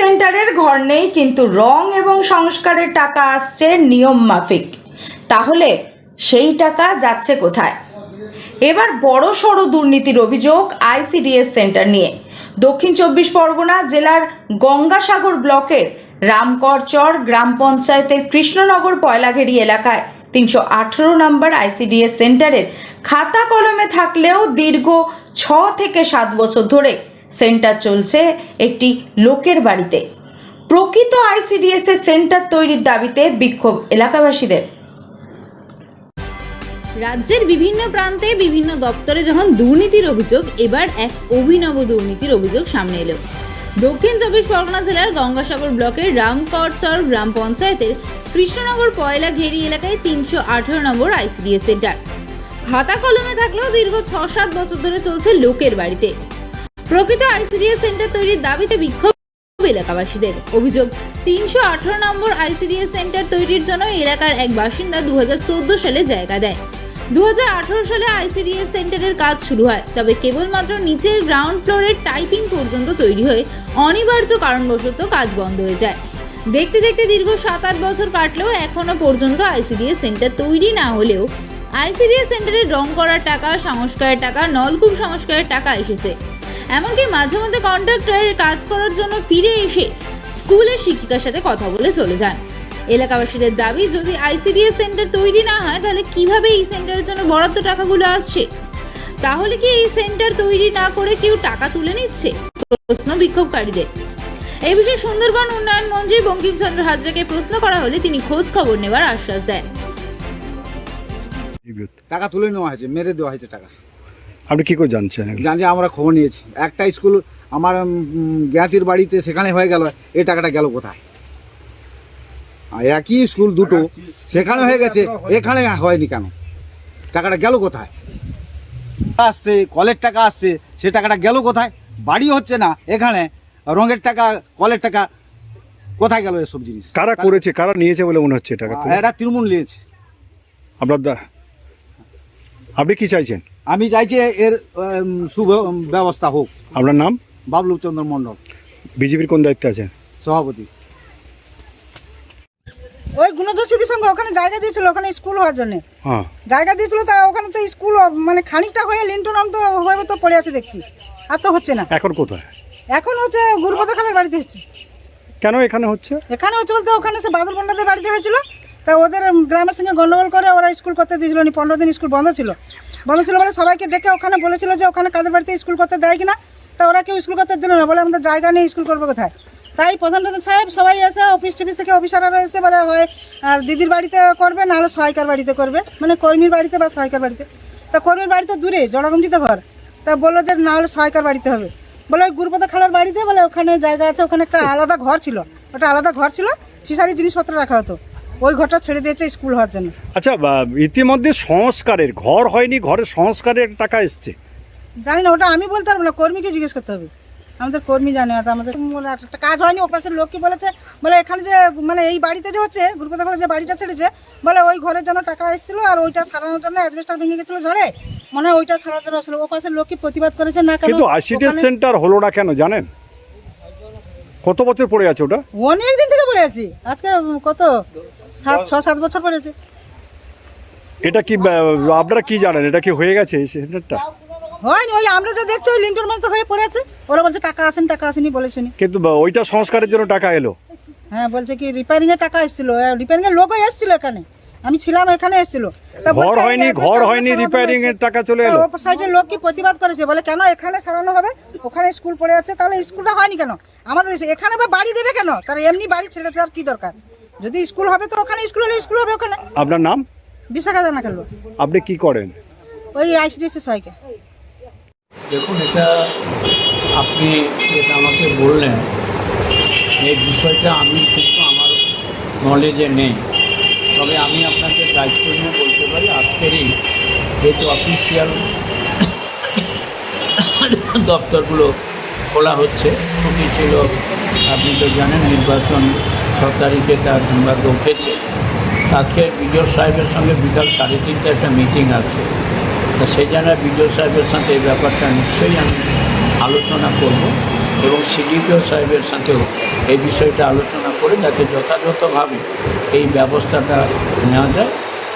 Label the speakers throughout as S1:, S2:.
S1: সেন্টারের ঘর নেই, কিন্তু রং এবং সংস্কারের টাকা আসছে নিয়ম মাফিক। তাহলে সেই টাকা যাচ্ছে কোথায়? এবার বড় সড় দুর্নীতির অভিযোগ আইসিডিএস সেন্টার নিয়ে। দক্ষিণ চব্বিশ পরগনা জেলার গঙ্গাসাগর ব্লকের রামকরচর গ্রাম পঞ্চায়েতের কৃষ্ণনগর পয়লাঘেরি এলাকায় তিনশো আঠেরো নম্বর আইসিডিএস সেন্টারের খাতা কলমে থাকলেও দীর্ঘ ছ থেকে সাত বছর ধরে সেন্টার চলছে একটি লোকের বাড়িতে। প্রকৃত আইসিডিএস এর সেন্টার তৈরির দাবিতে বিক্ষোভ এলাকাবাসীদের।
S2: রাজ্যের বিভিন্ন প্রান্তে বিভিন্ন দপ্তরে যখন দুর্নীতির অভিযোগ, এবার এক অভিনব দুর্নীতির অভিযোগ সামনে এলো। দক্ষিণ চব্বিশ পরগনা জেলার গঙ্গাসাগর ব্লকের রামকরচর গ্রাম পঞ্চায়েতের কৃষ্ণনগর পয়লা ঘেরি এলাকায় তিনশো আঠারো নম্বর আইসিডিএস সেন্টার। খাতা কলমে থাকলেও দীর্ঘ ছ সাত বছর ধরে চলছে লোকের বাড়িতে। প্রকৃত আইসিডিএস সেন্টার তৈরির দাবিতে বিক্ষোভ এলাকাবাসীদের। অভিযোগ, তিনশো আঠারো নম্বর আইসিডিএস সেন্টার তৈরির জন্য এলাকার এক বাসিন্দা দু হাজার চোদ্দ সালে জায়গা দেয়। দু হাজার আঠারো সালে আইসিডিএস সেন্টারের কাজ শুরু হয়, তবে কেবলমাত্র নিচের গ্রাউন্ড ফ্লোরের টাইপিং পর্যন্ত তৈরি হয়ে অনিবার্য কারণবশত কাজ বন্ধ হয়ে যায়। দেখতে দেখতে দীর্ঘ সাত আট বছর কাটলেও এখনও পর্যন্ত আইসিডিএস সেন্টার তৈরি না হলেও আইসিডিএস সেন্টারের রং করার টাকা, সংস্কারের টাকা, নলকূপ সংস্কারের টাকা এসেছে। এমনকি মাঝে মধ্যে কন্ট্রাক্টরের কাজ করার জন্য ফিরে এসে স্কুলের শিক্ষিকার সাথে কথা বলে চলে যান। এলাকাবাসীদের দাবি, যদি আইসিডিএস সেন্টার তৈরি না হয়, তাহলে কীভাবে এই সেন্টারের জন্য বরাদ্দ টাকাগুলো আসছে? তাহলে কি এই সেন্টার তৈরি না করে কেউ টাকা তুলে নিচ্ছে? প্রশ্ন বিক্ষোভকারীদের। এই বিষয়ে সুন্দরবন উন্নয়ন মন্ত্রী বঙ্কিমচন্দ্র হাজরাকে প্রশ্ন করা হলে তিনি খোঁজ খবর নেওয়ার আশ্বাস দেন।
S3: টাকা তুলে নেওয়া হয়েছে, মেরে দেওয়া হয়েছে টাকা।
S4: আপনি কি করে জানছেন এগুলো?
S3: জানি আমরা খবর নিয়েছি। একটা স্কুল আমার জ্ঞাতির বাড়িতে সেখানে হয়ে গেল এই টাকাটা গেল কোথায়? একই স্কুল দুটো সেখানে হয়ে গেছে এখানে হয়নি কেন? টাকাটা গেল কোথায়? আসছে কলের টাকা আসছে সে টাকাটা গেল কোথায়? বাড়ি হচ্ছে না এখানে রঙের টাকা কলের টাকা কোথায় গেল এসব জিনিস?
S4: কারা করেছে কারা নিয়েছে বলে মনে হচ্ছে টাকা?
S3: এটা তৃণমূল নিয়েছে।
S4: আপনার দা আপনি কি চাইছেন?
S3: আমি চাইছি এর শুভ ব্যবস্থা হোক।
S4: আপনার নাম?
S3: বাবলু চন্দ্র মণ্ডল।
S4: বিজেপির কোন দায়িত্বে আছেন?
S3: সভাপতি।
S5: ওই গুণদর্শীদের সঙ্গে ওখানে জায়গা দিয়েছিল ওখানে স্কুল হওয়ার জন্য।
S4: হ্যাঁ।
S5: জায়গা দিয়েছিল তা ওখানে তো স্কুল মানে খানিকটা হয়ে লিন্টন তো হয়ে তো পড়ে আছে দেখছি। আর তো হচ্ছে না।
S4: এখন কোথায়?
S5: এখন হচ্ছে গুরুপদ খানের বাড়িতে হচ্ছে।
S4: কেন এখানে হচ্ছে?
S5: এখানে হচ্ছে বলতে ওখানে সে বাদল পণ্ডাদের বাড়িতে হয়েছিল। তা ওদের গ্রামের সঙ্গে গন্ডগোল করে ওরা স্কুল করতে দিয়েছিল নি পনেরো দিন স্কুল বন্ধ ছিল। বন্ধ ছিল বলে সবাইকে ডেকে ওখানে বলেছিল যে ওখানে কাদের বাড়িতে স্কুল করতে দেয় কিনা। তা ওরা কেউ স্কুল করতে দিল না, বলে আমাদের জায়গা নেই, স্কুল করব কোথায়? তাই প্রধান প্রধান সাহেব সবাই এসে অফিস টফিস থেকে অফিসাররা এসে বলে হয় আর দিদির বাড়িতে করবে, নাহলে সহায়কার বাড়িতে করবে। মানে কর্মীর বাড়িতে বা সহায়কার বাড়িতে। তা কর্মীর বাড়িতে দূরে জড়াগুন্ডিতে ঘর। তা বলল যে, নাহলে সহায়কার বাড়িতে হবে। বলে ওই গুরুপদ খালার বাড়িতে বলে, ওখানে জায়গা আছে, ওখানে একটা আলাদা ঘর ছিল। ওটা আলাদা ঘর ছিল ফিশারি জিনিসপত্র রাখা হতো। ওই ঘরটা ছেড়ে দিয়েছে স্কুল হওয়ার জন্য।
S4: আচ্ছা ইতিমধ্যে সংস্কারের ঘর হয়নি ঘরের সংস্কারের টাকা এসছে।
S5: জানি না ওটা আমি বলতে পারব না কর্মীকে জিজ্ঞেস করতে হবে। আমাদের কর্মী জানে ওটা আমাদের একটা কাজ হয়নি ও পাশের লোক কি বলেছে বলে এখানে যে মানে এই বাড়িতে যে হচ্ছে গ্রুপে যে বাড়িটা ছেড়েছে বলে ওই ঘরের জন্য টাকা এসেছিল আর ওইটা সারানোর জন্য অ্যাডভেস্টার ভেঙে গেছিল ঝড়ে। মনে হয় ওইটা সারানোর জন্য আসলে ও পাশের লোক কি প্রতিবাদ করেছে না কেন?
S4: কিন্তু আইসিডিএস সেন্টার হলো না কেন জানেন? কত বছর পড়ে আছে ওটা?
S5: অনেক দিন আছি আজকে কত? সাত ছ সাত বছর পড়েছে
S4: এটা কি আপনারা কি জানেন? এটা কি হয়ে গেছে এই সেন্টারটা
S5: হয়নি ওই আমরা যা দেখছি ওই লিন্টন মধ্যে হয়ে পড়ে আছে ওরা বলছে টাকা আসেন টাকা আসেনি বলে শুনি।
S4: কিন্তু ওইটা সংস্কারের জন্য টাকা এলো।
S5: হ্যাঁ বলছে কি রিপেয়ারিং এর টাকা এসেছিল। রিপেয়ারিং এর লোকও এসেছিল এখানে। আমি ছিলাম এখানে এসেছিল। তা
S4: ঘর হয়নি ঘর হয়নি রিপেয়ারিং এর টাকা চলে এলো।
S5: ওপর সাইডের লোক কি প্রতিবাদ করেছে? বলে কেন এখানে সারানো হবে? ওখানে স্কুল পড়ে আছে তাহলে স্কুলটা হয়নি কেন? আমাদের দেশে এখানে বা বাড়ি দেবে কেন? তার এমনি বাড়ি ছেড়ে দেওয়ার কি দরকার? যদি স্কুল হবে তো ওখানে স্কুল হলে স্কুল হবে ওখানে।
S4: আপনার নাম?
S5: বিশাখা জানা খেলব
S4: আপনি কি করেন?
S5: ওই আইসিডিএস সবাইকে।
S6: দেখুন এটা আপনি যেটা আমাকে বললেন এই বিষয়টা আমি কিন্তু আমার নলেজে নেই। তবে আমি আপনাকে দায়িত্ব বলতে পারি আজকেরই যেহেতু অফিসিয়াল দপ্তরগুলো খোলা হচ্ছে, ছুটি ছিল, আপনি তো জানেন নির্বাচন ছ তারিখে তার দুর্ভাগ্য উঠেছে। আজকে বিডিও সাহেবের সঙ্গে বিকাল সাড়ে তিনটে একটা মিটিং আছে। তা সেই জন্য বিডিও সাহেবের সাথে এই ব্যাপারটা নিশ্চয়ই আমি আলোচনা করব এবং সিডিপিও সাহেবের সাথেও এই বিষয়টা আলোচনা করে যাতে যথাযথভাবে এই ব্যবস্থাটা নেওয়া যায়।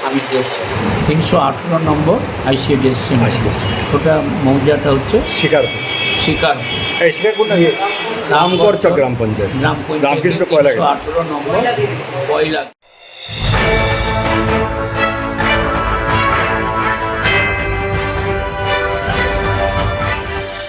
S6: আমি দেখছি। তিনশো আঠেরো নম্বর আইসিডিএস ওটা মৌজাটা হচ্ছে
S4: শিকারপুর
S6: শিকার।
S4: রামগড় গ্রাম পঞ্চায়েত। রামকৃষ্ণ কয়লা
S6: আঠেরো নম্বর কয়লা।